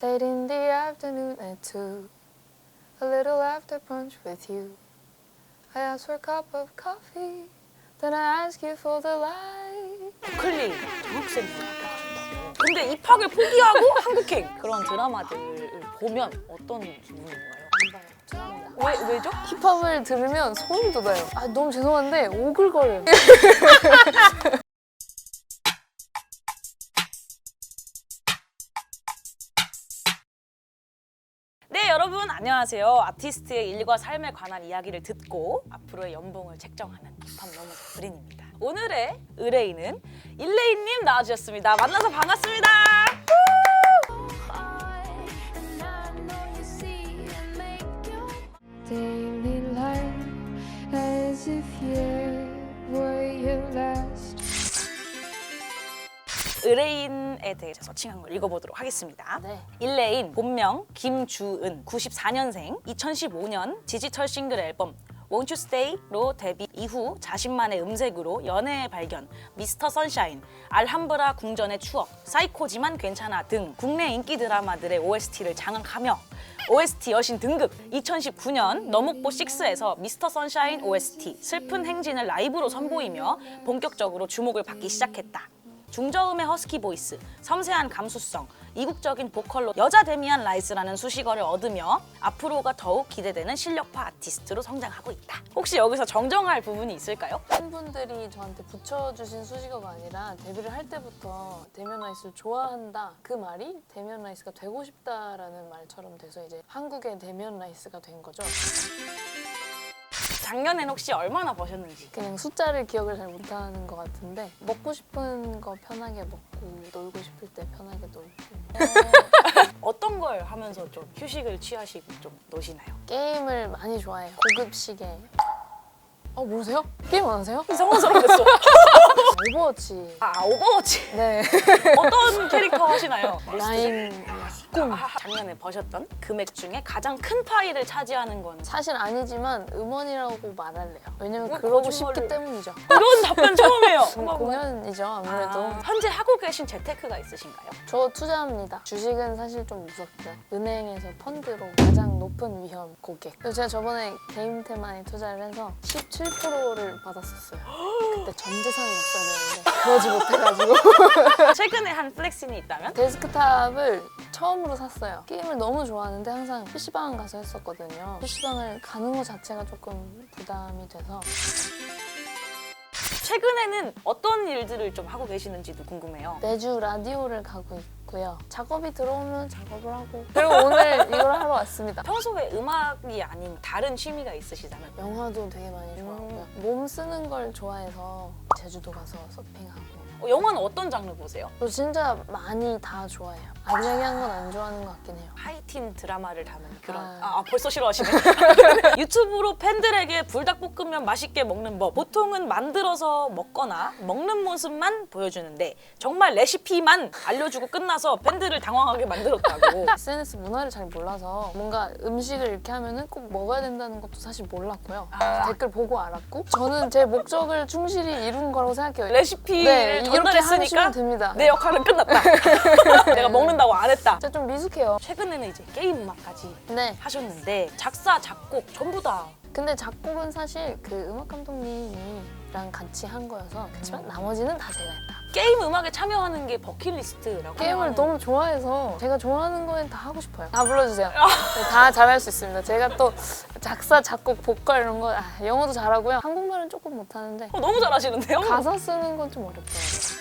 Late in the afternoon at two, a little after brunch with you. I ask for a cup of coffee, then I ask you for the light. 버클리 전학생으로 합격하셨다고. 근데 입학을 포기하고 한국행 그런 드라마들을 보면 어떤 기분인가요? 왜 왜죠? 힙합을 들으면 소름 돋아요. 아 너무 죄송한데 오글거려요. 네 여러분 안녕하세요. 아티스트의 일과 삶에 관한 이야기를 듣고 앞으로의 연봉을 책정하는 힙합 너무 브린입니다. 오늘의 의뢰인은 일레인님 나와주셨습니다. 만나서 반갑습니다. Daily life as if you 의뢰인에 대해서 서칭한 걸 읽어보도록 하겠습니다. 네. 일레인 본명 김주은 94년생 2015년 디지털 싱글 앨범 Won't You Stay로 데뷔 이후 자신만의 음색으로 연애의 발견, 미스터 선샤인, 알함브라 궁전의 추억, 사이코지만 괜찮아 등 국내 인기 드라마들의 OST를 장악하며 OST 여신 등극 2019년 너목보 6에서 미스터 선샤인 OST 슬픈 행진을 라이브로 선보이며 본격적으로 주목을 받기 시작했다. 중저음의 허스키 보이스, 섬세한 감수성, 이국적인 보컬로 여자 데미안 라이스라는 수식어를 얻으며 앞으로가 더욱 기대되는 실력파 아티스트로 성장하고 있다. 혹시 여기서 정정할 부분이 있을까요? 팬분들이 저한테 붙여주신 수식어가 아니라 데뷔를 할 때부터 데미안 라이스를 좋아한다 그 말이 데미안 라이스가 되고 싶다라는 말처럼 돼서 이제 한국의 데미안 라이스가 된 거죠. 작년엔 혹시 얼마나 버셨는지 그냥 숫자를 기억을 잘 못하는 것 같은데 먹고 싶은 거 편하게 먹고 놀고 싶을 때 편하게 놀고 어떤 걸 하면서 좀 휴식을 취하시고 좀 노시나요? 게임을 많이 좋아해요. 고급 시계. 어 모르세요? 게임 안 하세요? 성스럽겠어. 오버워치. 아 오버워치 네. 어떤 캐릭터 하시나요? 라인 꿈. 아, 작년에 버셨던 금액 중에 가장 큰 파일을 차지하는 건 사실 아니지만 음원이라고 말할래요. 왜냐면 왜 그러고 거짓말을- 싶기 때문이죠. 이런 답변 처음이에요. 공연이죠 아무래도. 아, 현재 하고 계신 재테크가 있으신가요? 저 투자합니다. 주식은 사실 좀 무섭고요. 은행에서 펀드로 가장 높은 위험 고객. 그래서 제가 저번에 게임 테마에 투자를 해서 17%를 받았었어요. 그때 전 재산을 썼어야 되는데 그러지 못해가지고 최근에 한 플렉슨이 있다면? 데스크탑을 처음 으로 샀어요. 게임을 너무 좋아하는데 항상 PC방 가서 했었거든요. PC방을 가는 것 자체가 조금 부담이 돼서 최근에는 어떤 일들을 좀 하고 계시는지도 궁금해요. 매주 라디오를 가고 있고요. 작업이 들어오면 작업을 하고 그리고 오늘 이걸 하러 왔습니다. 평소에 음악이 아닌 다른 취미가 있으시다면? 영화도 되게 많이 좋아하고요. 몸 쓰는 걸 좋아해서 제주도 가서 서핑하고 어, 영화는 어떤 장르 보세요? 저 진짜 많이 다 좋아해요. 아기자기한 건 안 좋아하는 것 같긴 해요. 하이틴 드라마를 담은 그런 아. 아, 아, 벌써 싫어하시네 유튜브로 팬들에게 불닭볶음면 맛있게 먹는 법 보통은 만들어서 먹거나 먹는 모습만 보여주는데 정말 레시피만 알려주고 끝나서 팬들을 당황하게 만들었다고 SNS 문화를 잘 몰라서 뭔가 음식을 이렇게 하면은 꼭 먹어야 된다는 것도 사실 몰랐고요. 아. 댓글 보고 알았고 저는 제 목적을 충실히 이룬 거라고 생각해요. 레시피를 네, 이렇게 하시면 됩니다. 내 역할은 끝났다 내가 먹는다고 안 했다 진짜 좀 미숙해요. 최근에는 이제 게임 음악까지 네. 하셨는데 작사 작곡 전부 다 근데 작곡은 사실 그 음악 감독님이랑 같이 한 거여서 그렇지만 나머지는 다 제가 했다. 게임 음악에 참여하는 게 버킷리스트라고 게임을 하는 너무 좋아해서 제가 좋아하는 거엔 다 하고 싶어요. 다 불러주세요. 네, 다 잘할 수 있습니다. 제가 또 작사, 작곡, 보컬 이런 거 아, 영어도 잘하고요. 한국말은 조금 못하는데 어, 너무 잘하시는데요? 가사 쓰는 건 좀 어렵더라고요.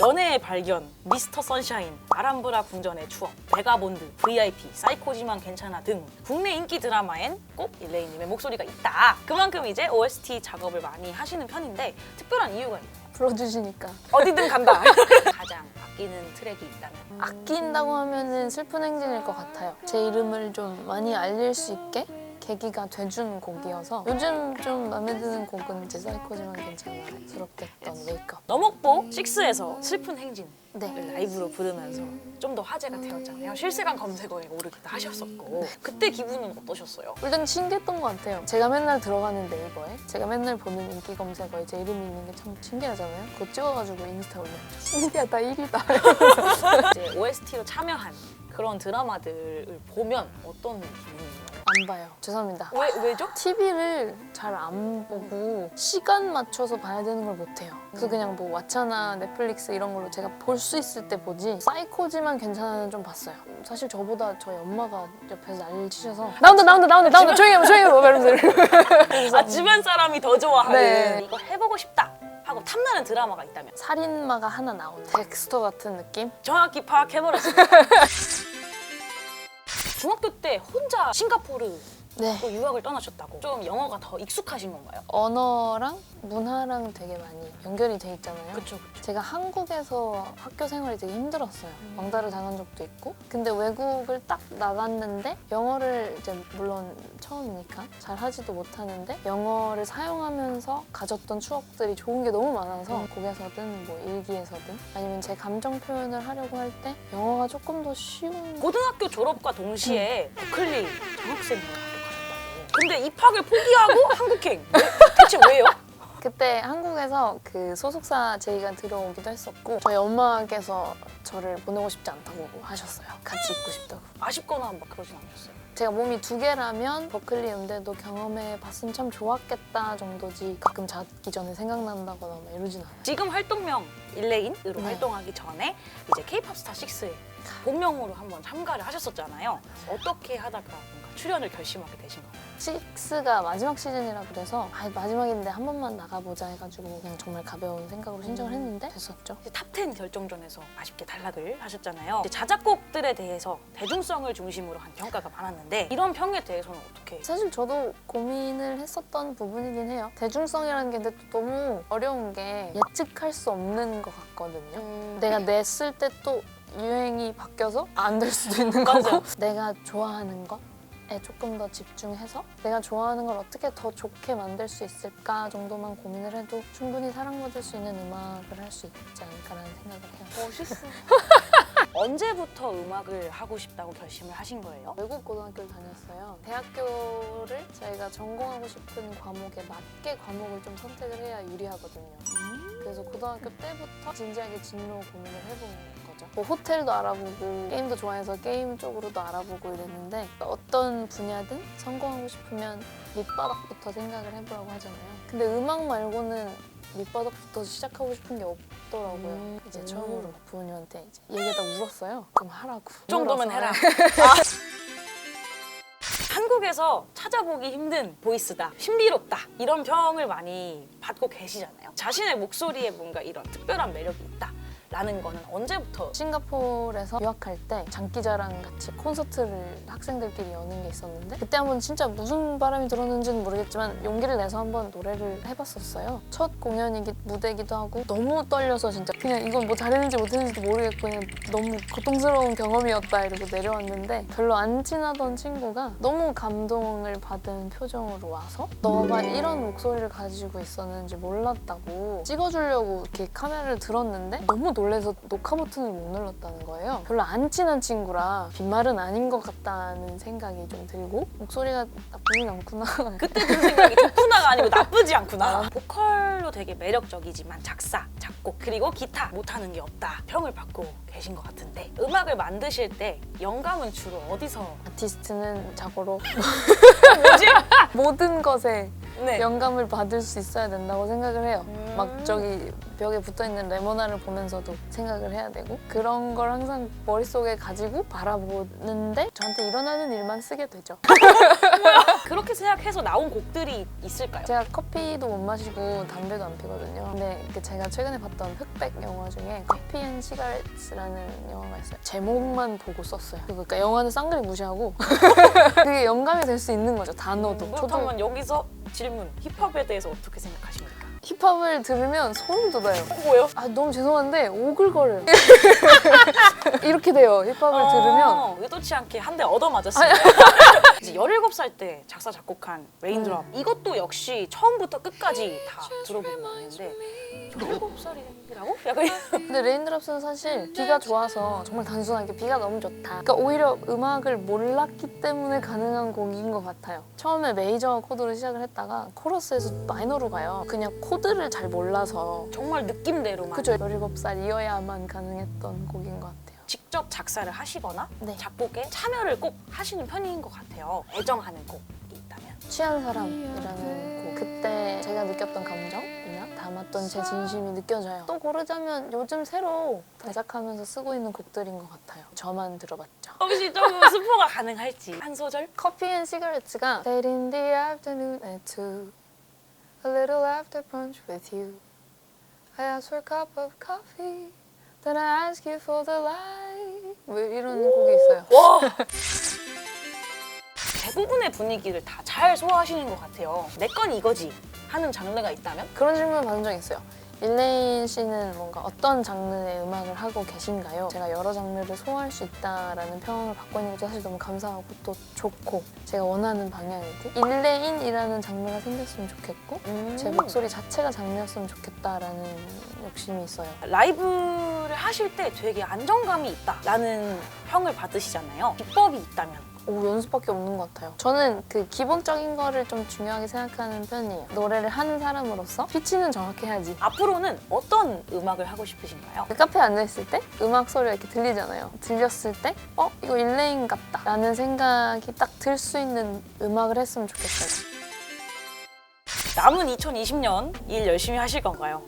연애의 발견, 미스터 선샤인, 아람브라 궁전의 추억, 베가본드, VIP, 사이코지만 괜찮아 등 국내 인기 드라마엔 꼭 일레이님의 목소리가 있다. 그만큼 이제 OST 작업을 많이 하시는 편인데 특별한 이유가 있나요? 불러주시니까. 어디든 간다. 가장 아끼는 트랙이 있다면 아낀다고 하면은 슬픈 행진일 것 같아요. 제 이름을 좀 많이 알릴 수 있게 계기가 돼준 곡이어서 요즘 좀 마음에 드는 곡은 이제 사이코지만 괜찮아 스럽겠던 웨이크업 너목보 6에서 슬픈 행진 네. 라이브로 부르면서 좀 더 화제가 되었잖아요. 실시간 검색어에 오르기도 하셨었고. 그때 기분은 어떠셨어요? 일단 신기했던 것 같아요. 제가 맨날 들어가는 네이버에 제가 맨날 보는 인기 검색어에 제 이름이 있는 게 참 신기하잖아요. 그거 찍어가지고 인스타 올렸죠. 신기하다 1위다. 이제 OST로 참여한 그런 드라마들을 보면 어떤 기분인가요? 안 봐요 죄송합니다 왜 왜죠? TV를 잘 안 보고 시간 맞춰서 봐야 되는 걸 못해요. 그래서 그냥 뭐 왓챠나 넷플릭스 이런 걸로 제가 볼 수 있을 때 보지 사이코지만 괜찮아는 좀 봤어요. 사실 저보다 저희 엄마가 옆에서 난리를 치셔서 나온다 나온다 나온다 나온다 조용히 해봐 조용히 해봐 이러면서 아 주변 사람이 더 좋아하는 네. 이거 해보고 싶다 하고 탐나는 드라마가 있다면 살인마가 하나 나온 덱스터 같은 느낌? 정확히 파악해버렸습니다. 중학교 때 혼자 싱가포르 로 네. 유학을 떠나셨다고 좀 영어가 더 익숙하신 건가요? 언어랑 문화랑 되게 많이 연결이 돼 있잖아요. 그쵸 그쵸 제가 한국에서 학교 생활이 되게 힘들었어요. 왕따를 당한 적도 있고. 근데 외국을 딱 나갔는데 영어를 이제 물론 처음이니까 잘 하지도 못하는데 영어를 사용하면서 가졌던 추억들이 좋은 게 너무 많아서 음. 곡에서든 뭐 일기에서든 아니면 제 감정 표현을 하려고 할 때 영어가 조금 더 쉬운 고등학교 졸업과 동시에 버클리 장학생으로 합격하셨다고 근데 입학을 포기하고 한국행 왜? 대체 왜요? 그때 한국에서 그 소속사 제의가 들어오기도 했었고 저희 엄마께서 저를 보내고 싶지 않다고 하셨어요. 같이 있고 싶다고. 아쉽거나 막 그러진 않으셨어요? 제가 몸이 두 개라면 버클리 음대도 경험해 봤으면 참 좋았겠다 정도지 가끔 자기 전에 생각난다거나 막 이러진 않아요. 지금 활동명 일레인으로 네. 활동하기 전에 이제 K-pop 스타 6에 본명으로 한번 참가를 하셨었잖아요. 어떻게 하다가 뭔가 출연을 결심하게 되신 건가요? 식스가 마지막 시즌이라 그래서 아 마지막인데 한 번만 나가보자 해가지고 그냥 정말 가벼운 생각으로 신청을 했는데 됐었죠. 이제 탑10 결정전에서 아쉽게 탈락을 하셨잖아요. 이제 자작곡들에 대해서 대중성을 중심으로 한 평가가 많았는데 이런 평에 대해서는 어떻게 사실 저도 고민을 했었던 부분이긴 해요. 대중성이라는 게 근데 또 너무 어려운 게 예측할 수 없는 것 같거든요. 음, 내가 냈을 때 또 유행이 바뀌어서 안 될 수도 있는 맞아. 거고 내가 좋아하는 것 에 조금 더 집중해서 내가 좋아하는 걸 어떻게 더 좋게 만들 수 있을까 정도만 고민을 해도 충분히 사랑받을 수 있는 음악을 할 수 있지 않을까라는 생각을 해요. 멋있어. 언제부터 음악을 하고 싶다고 결심을 하신 거예요? 외국 고등학교를 다녔어요. 대학교를 저희가 전공하고 싶은 과목에 맞게 과목을 좀 선택을 해야 유리하거든요. 그래서 고등학교 때부터 진지하게 진로 고민을 해본 거 죠. 뭐 호텔도 알아보고 게임도 좋아해서 게임 쪽으로도 알아보고 이랬는데 어떤 분야든 성공하고 싶으면 밑바닥부터 생각을 해보라고 하잖아요. 근데 음악 말고는 밑바닥부터 시작하고 싶은 게 없더라고요. 음. 이제 처음으로 부모님한테 이제 얘기하다 울었어요. 그럼 하라고. 그 정도면. 해라. 아. 한국에서 찾아보기 힘든 보이스다, 신비롭다 이런 평을 많이 받고 계시잖아요. 자신의 목소리에 뭔가 이런 특별한 매력이 있다 라는 거는 언제부터 싱가포르에서 유학할 때 장기자랑 같이 콘서트를 학생들끼리 여는 게 있었는데 그때 한번 진짜 무슨 바람이 들었는지는 모르겠지만 용기를 내서 한번 노래를 해봤었어요. 첫 공연이기 무대기도 하고 너무 떨려서 진짜 그냥 이건 뭐 잘했는지 못했는지도 모르겠고 그냥 너무 고통스러운 경험이었다 이러고 내려왔는데 별로 안 친하던 친구가 너무 감동을 받은 표정으로 와서 너가 이런 목소리를 가지고 있었는지 몰랐다고 찍어주려고 이렇게 카메라를 들었는데 너무 놀 래서 녹화 버튼을 못 눌렀다는 거예요. 별로 안 친한 친구라 빈말은 아닌 것 같다는 생각이 좀 들고 목소리가 나쁘진 않구나. 그때 든 생각이 좋구나가 아니고 나쁘지 않구나. 보컬로 되게 매력적이지만 작사, 작곡 그리고 기타 못하는 게 없다 평을 받고 계신 것 같은데 음악을 만드실 때 영감은 주로 어디서 아티스트는 자고로 뭐지? 모든 것에 네. 영감을 받을 수 있어야 된다고 생각을 해요. 음. 막 저기 벽에 붙어 있는 레모나를 보면서도 생각을 해야 되고 그런 걸 항상 머릿속에 가지고 바라보는데 저한테 일어나는 일만 쓰게 되죠. 그렇게 생각해서 나온 곡들이 있을까요? 제가 커피도 못 마시고 담배도 안 피거든요. 근데 그 제가 최근에 봤던 흑백 영화 중에 커피 앤 시가렛이라는 영화가 있어요. 제목만 보고 썼어요. 그러니까 영화는 쌍그리 무시하고 그게 영감이 될 수 있는 거죠. 단어도. 음, 그렇다면 여기서 질문 힙합에 대해서 어떻게 생각하십니까? 힙합을 들으면 소름 돋아요. 뭐요? 아 너무 죄송한데 오글거려요. 이렇게 돼요. 힙합을 들으면 어, 의도치 않게 한 대 얻어맞았어요. 이제 17살 때 작사 작곡한 레인드롭 음. 이것도 역시 처음부터 끝까지 다 들어보고 있는데 17살이라고? 약간 근데 레인드롭스는 사실 비가 좋아서 정말 단순하게 비가 너무 좋다. 그러니까 오히려 음악을 몰랐기 때문에 가능한 곡인 것 같아요. 처음에 메이저 코드로 시작을 했다가 코러스에서 마이너로 가요. 그냥 코드를 잘 몰라서 정말 느낌대로만 그죠? 17살이어야만 가능했던 곡인 것 같아요. 직접 작사를 하시거나 네. 작곡에 참여를 꼭 하시는 편인 것 같아요. 애정하는 곡이 있다면. 취한 사람이라는 곡 그때 제가 느꼈던 감정이나 담았던 제 진심이 느껴져요 또 고르자면 요즘 새로 다작하면서 쓰고 있는 곡들인 것 같아요 저만 들어봤죠 혹시 조금 스포가 가능할지 한 소절? 커피 앤 시가레츠가 Late in the afternoon at two A little after brunch with you I ask for a cup of coffee Then I ask you for the light 뭐 이런 곡이 있어요 와! 대부분의 분위기를 다 잘 소화하시는 것 같아요. 내 건 이거지 하는 장르가 있다면? 그런 질문 받은 적 있어요. 일레인 씨는 뭔가 어떤 장르의 음악을 하고 계신가요? 제가 여러 장르를 소화할 수 있다라는 평을 받고 있는 것도 사실 너무 감사하고 또 좋고 제가 원하는 방향이고 일레인이라는 장르가 생겼으면 좋겠고 제 목소리 자체가 장르였으면 좋겠다라는 욕심이 있어요. 라이브를 하실 때 되게 안정감이 있다라는 평을 받으시잖아요. 비법이 있다면 오, 연습밖에 없는 것 같아요. 저는 그 기본적인 거를 좀 중요하게 생각하는 편이에요. 노래를 하는 사람으로서 피치는 정확해야지. 앞으로는 어떤 음악을 하고 싶으신가요? 그 카페에 앉아있을 때 음악 소리가 이렇게 들리잖아요. 들렸을 때, 어? 이거 일레인 같다. 라는 생각이 딱 들 수 있는 음악을 했으면 좋겠어요. 남은 2020년 일 열심히 하실 건가요?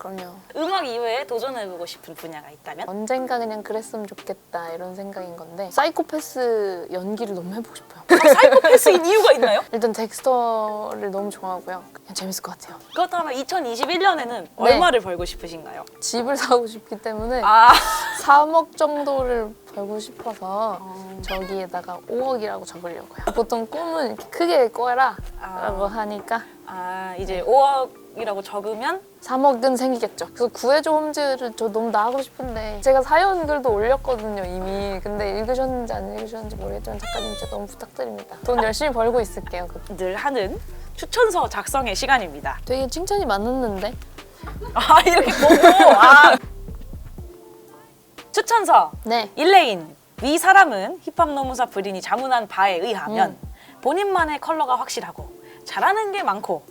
그럼요. 음악 이외에 도전해보고 싶은 분야가 있다면? 언젠가 그냥 그랬으면 좋겠다 이런 생각인 건데 사이코패스 연기를 너무 해보고 싶어요. 사이코패스인 이유가 있나요? 일단 덱스터를 너무 좋아하고요. 그냥 재밌을 것 같아요. 그렇다면 2021년에는 얼마를 벌고 싶으신가요? 집을 사고 싶기 때문에 아 3억 정도를 벌고 싶어서 저기에다가 5억이라고 적으려고요. 보통 꿈은 이렇게 크게 꿔라 라고 하니까 아 이제 5억 이라고 적으면 3억은 생기겠죠. 그래서 구해줘 홈즈를 저 너무 나가고 싶은데 제가 사연 글도 올렸거든요 이미. 근데 읽으셨는지 안 읽으셨는지 모르겠지만 작가님 진짜 너무 부탁드립니다. 돈 열심히 벌고 있을게요. 그- 늘 하는 추천서 작성의 시간입니다. 되게 칭찬이 많았는데 아 이렇게 보고 아 추천서 네 일레인 위 사람은 힙합 노무사 브린이 자문한 바에 의하면 본인만의 컬러가 확실하고 잘하는 게 많고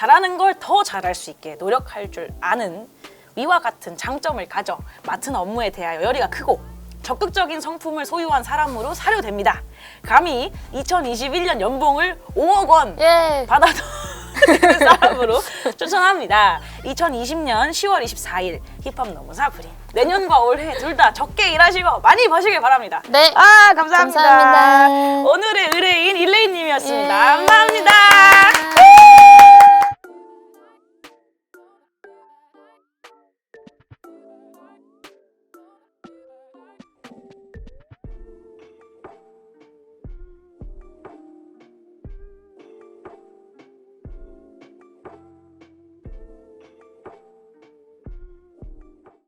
잘하는 걸 더 잘할 수 있게 노력할 줄 아는 위와 같은 장점을 가져 맡은 업무에 대하여 열의가 크고 적극적인 성품을 소유한 사람으로 사료됩니다. 감히 2021년 연봉을 5억 원 예. 받아도 되는 사람으로 추천합니다. 2020년 10월 24일 힙합 노무사 브린 내년과 올해 둘 다 적게 일하시고 많이 버시길 바랍니다. 네. 아 감사합니다. 감사합니다. 오늘의 의뢰인 일레이님이었습니다. 예.